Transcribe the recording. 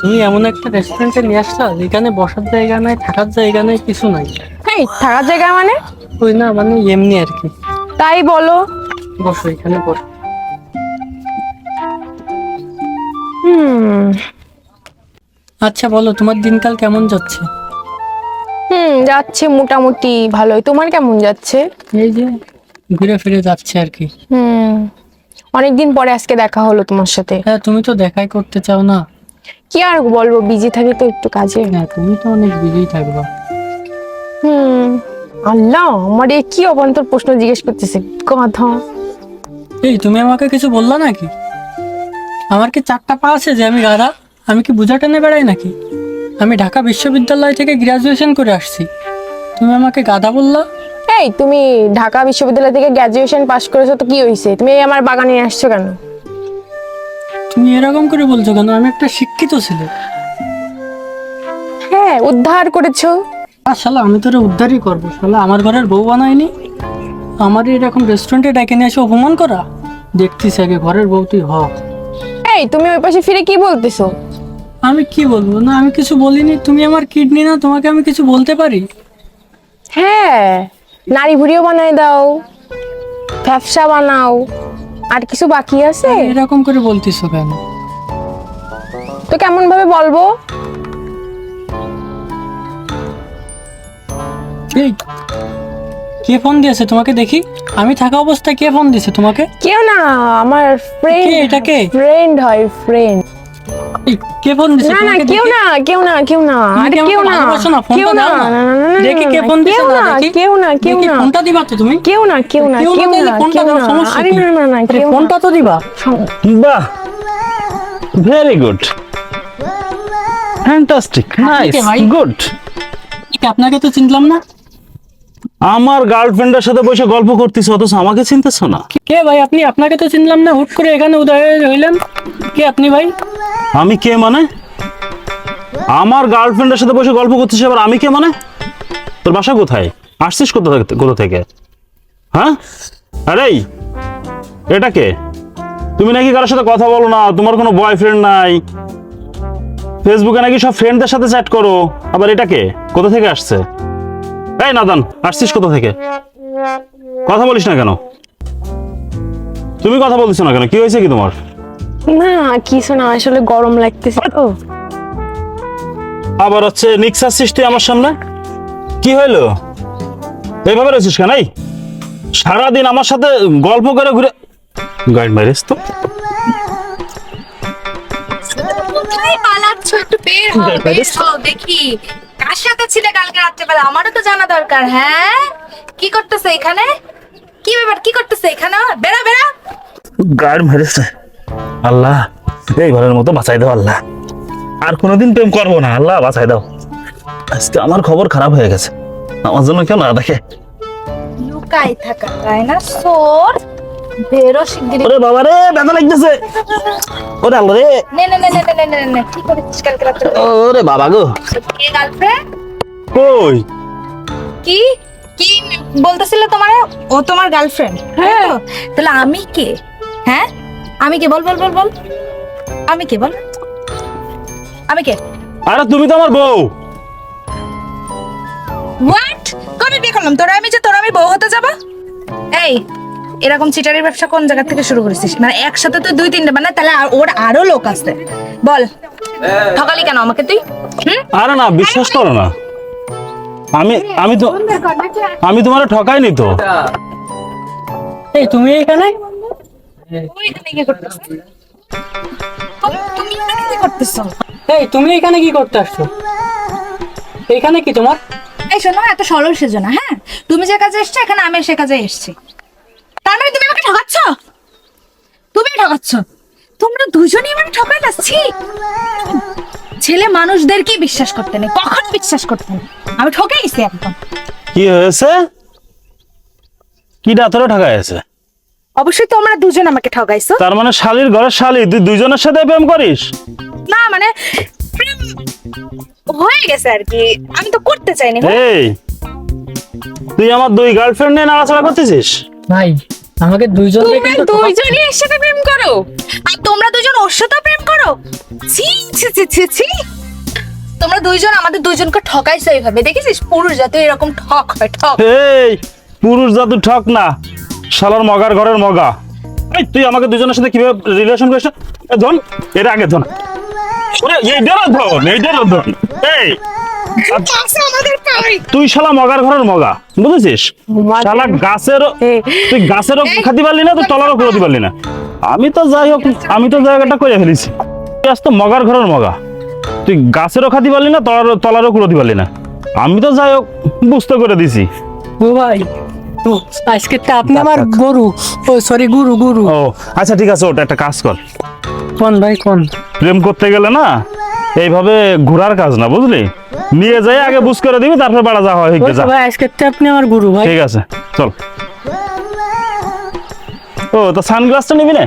তুমি এমন একটা রেস্টুরেন্টে নিয়ে আসলা যেখানে বসার জায়গা নাই থাকার জায়গা নাই কিছু নাই? এই থাকার জায়গা মানে? ওই না মানে এমনি আর কি। তাই বলো। বসো এখানে বসো। হুম। আচ্ছা বলো তোমার দিনকাল কেমন যাচ্ছে? হুম যাচ্ছে মোটামুটি ভালোই। তোমার কেমন যাচ্ছে? এই যে ঘুরে ফিরে যাচ্ছে আর কি। হুম। অনেকদিন পরে আজকে দেখা হলো তোমার সাথে। হ্যাঁ তুমি তো দেখাই করতে চাও না। কি আর বলব বিজি থাকি তো একটু কাজে। হ্যাঁ তুমি তো অনেক বিজি থাকবা। হুম আল্লাহ আমার এ কি অবান্তর প্রশ্ন জিজ্ঞেস করতেছে কথা এই তুমি আমাকে কিছু বললা নাকি? আমার কি চারটা পা আছে যে আমি গাধা? আমি কি বুঝা টেনে বেড়াই নাকি? আমি ঢাকা বিশ্ববিদ্যালয় থেকে গ্রাজুয়েশন করে আসছি। তুমি আমাকে গাধা বললা? এই তুমি ঢাকা বিশ্ববিদ্যালয় থেকে গ্র্যাজুয়েশন পাশ করেছ তো কি হয়েছে তুমি আমার বাগানে আসছো কেন? তুমি এরকম করে বলছো কেন? আমি একটা শিক্ষিত ছেলে। হ্যাঁ উদ্ধার করেছ। আর শালা আমি তোরে উদ্ধারই করব। শালা আমার ঘরের বউ বানায়নি? আমার এরকম রেস্টুরেন্টে ডেকে নিয়ে এসে অপমান করা? দেখতিস আগে ঘরের বউ তুই হ। এই তুমি ওই পাশে ফিরে কি বলতেছো? আমি কি বলব? না আমি কিছু বলিনি। তুমি আমার কিডনি না তোমাকে আমি কিছু বলতে পারি? হ্যাঁ নারী ভুড়িও বানাই দাও ফ্যাপসা বানাও। আর কিছু বাকি আছে? এরকম করে বলতিস কেন? তো কেমন ভাবে বলব? এই কে ফোন দিয়েছে তোমাকে দেখি? আমি থাকা অবস্থায় কে ফোন দিয়েছে তোমাকে? কেউ না আমার ফ্রেন্ড এটাকে এটা কে? ফ্রেন্ড হয় ফ্রেন্ড কে ফোন দিয়েছে না না কেউ না কেউ না কেউ না আরে কেউ না কেউ না দেখি কে ফোন কেউ না, দেখি। কেউ না কেউ না। ফোনটা দিবা তো তুমি? কেউ না কেউ না কেউ না কেউ না ফোনটা দাও, সমস্যা আরে না না না কেউ ফোনটা তো দিবা। বাহ very good fantastic nice good আপনাকে তো চিনলাম না? আমার গার্লফ্রেন্ডের সাথে বসে গল্প করতেছ অথচ আমাকে চিনতেছ না। কে ভাই আপনি আপনাকে তো চিনলাম না হুট করে এখানে উদয় রইলেন কে আপনি ভাই? আমি কে মানে? আমার গার্লফ্রেন্ডের সাথে বসে গল্প করতেছিস আবার আমি কে মানে? তোর বাসা কোথায়? আসছিস কোথা থেকে কোথা থেকে? হ্যাঁ? আরে এটা কে? তুমি নাকি কারোর সাথে কথা বলো না, তোমার কোনো বয়ফ্রেন্ড নাই। ফেসবুকে নাকি সব ফ্রেন্ডদের সাথে চ্যাট করো। আবার এটা কে? কোথা থেকে আসছে? এই নাদান, আসছিস কোথা থেকে? কথা বলিস না কেন? তুমি কথা বলছো না কেন? কি হয়েছে কি তোমার? না কিছু না আসলে গরম লাগতেছে তো। আবার হচ্ছে নিক্স আসছিস তুই আমার সামনে? কি হইল? এইভাবে রয়েছিস কেন? এই সারাদিন আমার সাথে গল্প করে ঘুরে গাইড মারিস তো? একটু বের হও বের হও দেখি। কার সাথে ছিলে কালকে রাত্রেবেলা? আমারও তো জানা দরকার হ্যাঁ? কি করতেছে এখানে? কি ব্যাপার কি করতেছে এখানে? বেড়া বেড়া। গাইড মারিস আল্লাহ এই ঘরের মতো বাঁচাই দাও আল্লাহ। আর কোনোদিন প্রেম করব না আল্লাহ বাঁচাই দাও। আজকে আমার খবর খারাপ হয়ে গেছে। আমার জন্য কেউ না দেখে। লুকাই থাকা তাই না? সোর বাবা রে লাগতেছে। ওরে আল্লাহ রে। ওরে বাবা গো। কি কি? ও তোমার গার্লফ্রেন্ড হ্যাঁ। তাহলে আমি কে? হ্যাঁ? আমি কে? বল বল বল বল। আমি কে? বল। আমি কে? আরে তুমি তো আমার বউ। হোয়াট কবে বিয়ে করলাম? তোরা আমি যে তোরা আমি বউ হতে যাব? এই এরকম চিটারির ব্যবসা কোন জায়গা থেকে শুরু করেছিস? মানে একসাথে তো দুই তিনটে মানে তাহলে আর- ওর আরও লোক আছে। বল। ঠকালি কেন আমাকে তুই? হুম? আরে না বিশ্বাস করো না। আমি আমি তো আমি তোমার ঠকাইনি তো। এই তুমি এখানে? এখানে কি তুমি এখানে কি করতেছো? এই তুমি এখানে কি করতে আসছো? এখানে কি তোমার? এই শোনো এত সরল সেজো না হ্যাঁ? তুমি যে কাজে এসছো এখানে আমি সে কাজে এসেছি। তার মানে তুমি আমাকে ঠকাচ্ছ? তুমি ঠকাচ্ছ? তোমরা দুজনই মানে ঠকাই যাচ্ছি ছেলে মানুষদেরকে বিশ্বাস করতে নেই কখন বিশ্বাস করতে নেই? আমি ঠকে গেছি একদম। কি হয়েছে? কি ডাক্তারও ঠকাই আছে? অবশ্যই তোমরা দুজন আমাকে ঠকাইছো তার মানে শালির ঘরের শালি তুই দুইজনের সাথে প্রেম করিস? না মানে প্রেম হয়ে গেছে আর কি। আমি তো করতে চাইনি এই তুই আমার দুই গার্লফ্রেন্ড নিয়ে নাড়াচাড়া করতেছিস? ভাই আমাকে দুইজন তোমরা দুইজনই এর সাথে প্রেম করো? আর তোমরা দুজন ওর সাথে প্রেম করো? ছি ছি ছি ছি ছি। তোমরা দুইজন আমাদের দুইজনকে ঠকাইছো এইভাবে। দেখেছিস? পুরুষ জাতি এরকম ঠক হয় ঠক। এই পুরুষ জাদু ঠক না। শালার মগার ঘরের মগা। এই তুই আমাকে দুজনের সাথে কীভাবে রিলেশন করিস? ধন এর আগে ধন। ওরে এইটারও ধন এইটারও ধন। এই তুই শালা মগার ঘরের মগা বুঝেছিস? শালা গাছের তুই গাছেরও খাতি পারলি না তুই তলারও কুড়াতে পারলি না। আমি তো যাই হোক আমি তো জায়গাটা করে ফেলেছি। তুই আজ তো মগার ঘরের মগা। তুই গাছেরও খাতি পারলি না তলারও তলারও কুড়াতে পারলি না। আমি তো যাই হোক বুঝতে করে দিছি। ও ভাই। আজকে তো আপনি আমার গরু। ও সরি গুরু গুরু। ও আচ্ছা ঠিক আছে ওটা একটা কাজ কর। কোন ভাই কোন? প্রেম করতে গেলে না এইভাবে ঘোরার কাজ না বুঝলি? নিয়ে যাই আগে বুঝ করে দিবি তারপর বাড়া যাওয়া হয় তো ভাই আজকে তো আপনি আমার গুরু ভাই। ঠিক আছে চল। ও তো সানগ্লাসটা নিবি না?